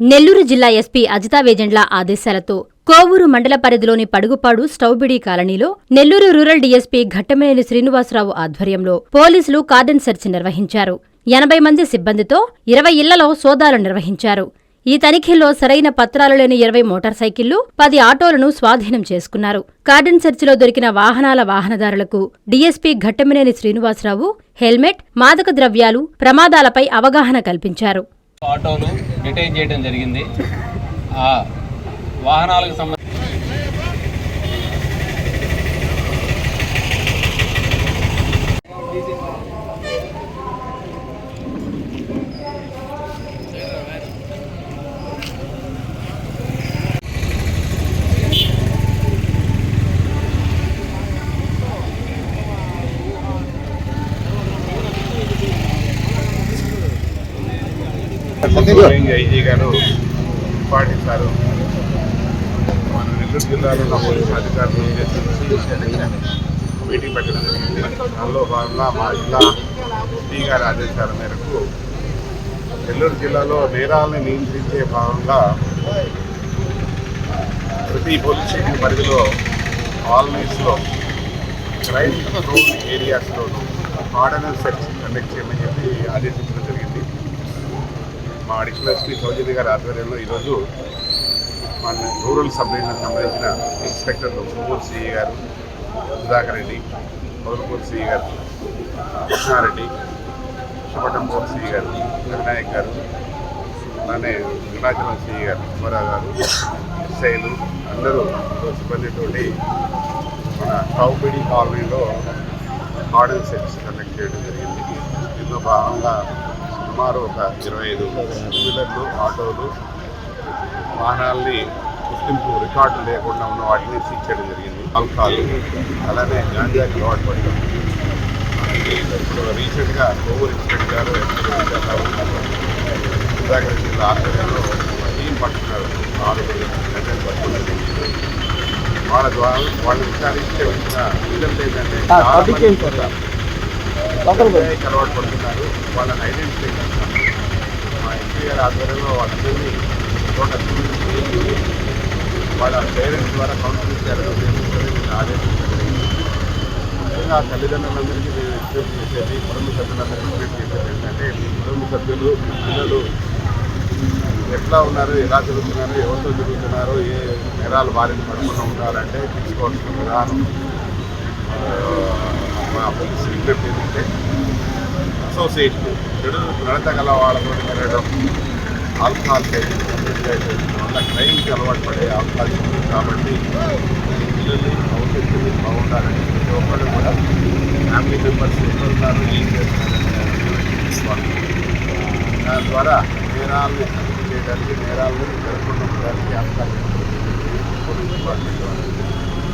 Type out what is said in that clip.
నెల్లూరు జిల్లా ఎస్పీ అజితా వేజెండ్ల ఆదేశాలతో కోవూరు మండల పరిధిలోని పడుగుపాడు స్టౌబిడి కాలనీలో నెల్లూరు రూరల్ డీఎస్పీ ఘట్టమనేని శ్రీనివాసరావు ఆధ్వర్యంలో పోలీసులు కార్డన్ సెర్చ్ నిర్వహించారు. ఎనభై మంది సిబ్బందితో ఇరవై ఇళ్ళలో సోదాలు నిర్వహించారు. ఈ తనిఖీల్లో సరైన పత్రాలు లేని ఇరవై మోటార్ సైకిళ్ళు పది ఆటోలను స్వాధీనం చేసుకున్నారు. కార్డన్ సెర్చ్లో దొరికిన వాహనాల వాహనదారులకు డీఎస్పీ ఘట్టమనేని శ్రీనివాసరావు హెల్మెట్ మాదక ద్రవ్యాలు ప్రమాదాలపై అవగాహన కల్పించారు. ఆటోలు డిటైన్ చేయడం జరిగింది. ఆ వాహనాలకు సంబంధించి గౌరవింగ్ ఐజీ గారు పాటిస్తారు. మన నెల్లూరు జిల్లాలో ఉన్న పోలీసు అధికారులు మీటింగ్ పెట్టడం జరిగింది దానిలో భాగంగా మా జిల్లా ఎస్పీ గారి ఆదేశాల మేరకు నెల్లూరు జిల్లాలో నేరాలను నియంత్రించే భాగంగా ప్రతి పోలీస్ స్టేషన్ పరిధిలో కాలనీస్లో క్రైమ్ ప్రోన్ ఏరియాస్లోనూ ఆర్డనెన్స్ సెర్చ్ కండక్ట్ చేయమని చెప్పి ఆదేశించడం మా అడిషనల్ ఎస్పీ సౌజన్య గారి ఆధ్వర్యంలో ఈరోజు మన రూరల్ సబ్ డివిజన్కి సంబంధించిన ఇన్స్పెక్టర్లు సుమూర్ సిఈ గారు సుధాకర్ రెడ్డి పౌలపూర్ సిఈ గారు కృష్ణారెడ్డి కృష్ణపట్నంపూర్ సిఈ గారు వినాయక్ గారు అలానే వినాచలం సిఈ గారు సుబ్బారావు గారు శైలు అందరూ సిబ్బందితోటి మన కౌపిడి కాలనీలో ఆర్డర్ సెట్స్ కండక్ట్ చేయడం జరిగింది. ఎంతో భాగంగా సుమారు ఒక ఇరవై ఐదు టూ వీలర్లు ఆటోలు వాహనాల్ని గుర్తింపు రికార్డు లేకుండా ఉన్న వాటిని సీజ్ చేయడం జరిగింది. ఆల్కహాల్ అలానే గాంజాకి అలవాటు పడడం. ఇప్పుడు రీసెంట్గా కోవూరు ఇన్స్పెక్టర్ గారు సుధాకర్ గారి ఆధ్వర్యంలో టీం పట్టుకున్నారు. నాలుగు గంటలు పట్టుకున్నారు. వాళ్ళ ద్వారా వాళ్ళు విచారిస్తే వచ్చిన రిజల్ట్ ఏంటంటే చాలా మంది కూడా గంజాయికి అలవాటు పడుతున్నారు. వాళ్ళని ఐడెంటిఫై చేస్తాం మా ఎంపీ గారి ఆధ్వర్యంలో వాళ్ళందరినీ వాళ్ళ పేరెంట్స్ ద్వారా కౌన్సిలింగ్ చేయాలని ఉద్దేశించి నేను ఆదేశించడం జరిగింది. ముఖ్యంగా తల్లిదండ్రులందరికీ నేను విజ్ఞప్తి చేసేది కుటుంబ సభ్యులందరికీ విజ్ఞప్తి చేసేది ఏంటంటే కుటుంబ సభ్యులు పిల్లలు ఎట్లా ఉన్నారు ఎలా తిరుగుతున్నారు ఎవరితో తిరుగుతున్నారు ఏ నేరాలు బారిన పడకుండా ఉండాలంటే తీసుకోవాల్సిన విధానం మా పోలీసు విజ్ఞప్తి ఏంటంటే అసోసియేషన్ చెడు నడత గల వాళ్ళతో తిరగడం ఆల్కహాల్ వల్ల క్రైమ్కి అలవాటు పడే అవకాశం ఉంది కాబట్టి ఈ పిల్లల్ని భవిష్యత్తుని బాగుండాలని ప్రతి ఒక్కళ్ళు కూడా ఫ్యామిలీ మెంబర్స్ ఎక్కడ ఏం చేస్తున్నారని దాని ద్వారా నేరాలను అదుపు చేయడానికి నేరాలను జరగకుండా ఉండడానికి అవకాశం పోలీస్ డిపార్ట్మెంట్ వాళ్ళు.